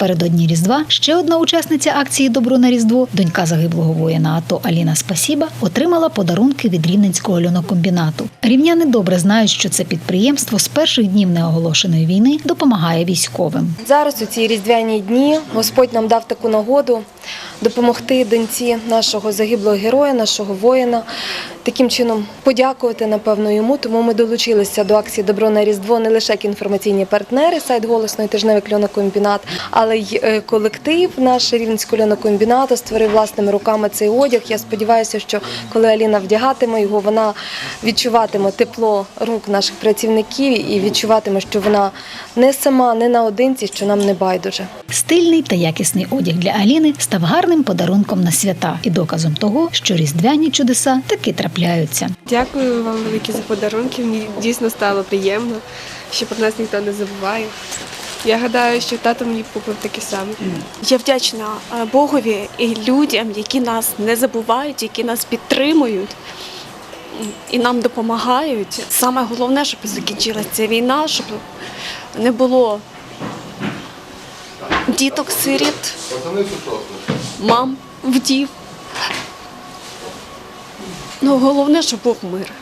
Напередодні Різдва ще одна учасниця акції Добро на Різдво, донька загиблого воїна АТО Аліна Спасіба, отримала подарунки від рівненського льонокомбінату. Рівняни добре знають, що це підприємство з перших днів неоголошеної війни допомагає військовим. Зараз у ці різдвяні дні Господь нам дав таку нагоду допомогти доньці нашого загиблого героя, нашого воїна. Таким чином подякувати напевно йому. Тому ми долучилися до акції Добро на Різдво не лише як інформаційні партнери, сайт голосної тижневий кльонокомбінат, але й е, колектив наш рівненського льонокомбінату створив власними руками цей одяг. Я сподіваюся, що коли Аліна вдягатиме його, вона відчуватиме тепло рук наших працівників і відчуватиме, що вона не сама, не наодинці, що нам не байдуже. Стильний та якісний одяг для Аліни став гарним подарунком на свята і доказом того, що різдвяні чудеса таки трапляються. Дякую вам велике за подарунки. Мені дійсно стало приємно, що про нас ніхто не забуває. Я гадаю, що тато мені купив таке саме. Я вдячна е, Богові і людям, які нас не забувають, які нас підтримують і нам допомагають. Саме головне, щоб закінчилася ця війна, щоб не було діток, сиріт, мам, вдів. Ну, головне, щоб був мир.